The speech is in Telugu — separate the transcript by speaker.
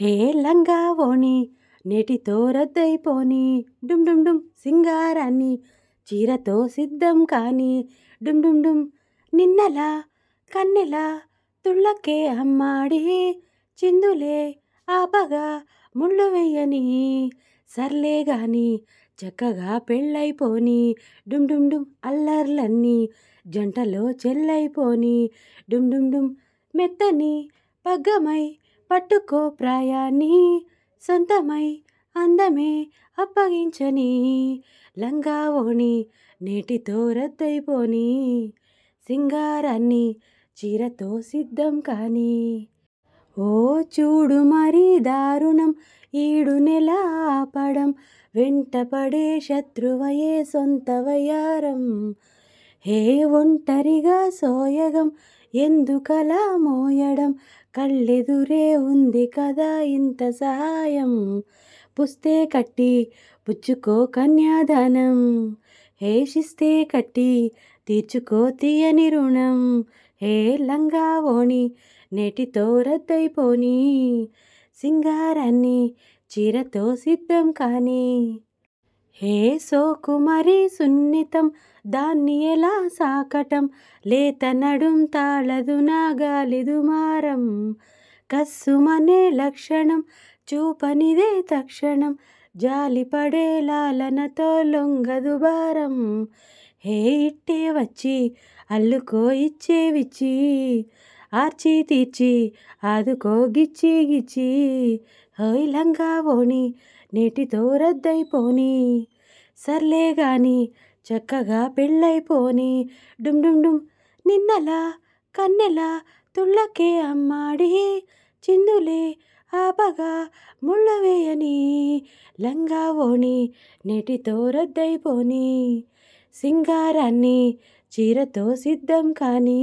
Speaker 1: హే లంగా నేటితో రద్దయిపోని. డుమ్ డుమ్ డుమ్ సింగారాన్ని చీరతో సిద్ధం కాని. డుమ్ డుమ్ డుమ్ నిన్నలా కన్నెలా తుళ్ళకే అమ్మాడి. చిందులే ఆపగా ముళ్ళు వెయ్యని. సర్లే గాని చక్కగా పెళ్ళైపోని డుమ్ డుమ్ డుమ్ అల్లర్లన్నీ జంటలో చెల్లైపోని డుమ్ డుమ్ డుమ్ మెత్తని పగ్గమై పట్టుకో ప్రాయాన్ని సొంతమై అందమే అప్పగించని లంగా ఓణి నేటితో రద్దయిపోని సింగారాన్ని చీరతో సిద్ధం కాని. ఓ చూడు మరి దారుణం ఈడు నెల ఆపడం వెంటపడే శత్రువయే సొంత వయారం హే ఒంటరిగా సోయగం ఎందుకలా మోయడం కళ్ళెదురే ఉంది కదా ఇంత సహాయం పుస్తే కట్టి పుచ్చుకో కన్యాదానం. హే శిస్తే కట్టి తీర్చుకో తీయని రుణం. హే లంగా ఓణి నేటితో రద్దయిపోని. సింగారాన్ని చీరతో సిద్ధం కానీ హే సోకుమరి సున్నితం దాన్ని ఎలా సాకటం? లేత నడుం తాళదు నాగాలిదు దుమారం కస్సుమనే లక్షణం చూపనిదే తక్షణం. జాలిపడే లాలనతో లొంగదు భారం. హే ఇట్టే వచ్చి అల్లుకో ఇచ్చే విచ్చి. ఆర్చి తీర్చి ఆదుకో గిచ్చి గిచ్చి. హోయ్ లంగా ఓణి నేటితో రద్దయిపోని సర్లే గాని చక్కగా పెళ్ళైపోని. డుమ్ డుమ్ డుమ్. నిన్నలా కన్నెలా తుళ్ళకే అమ్మాడి. చిందులే ఆపగా ముళ్ళవేయని లంగా ఓణి నేటితో రద్దయిపోని సింగారాన్ని చీరతో సిద్ధం కానీ.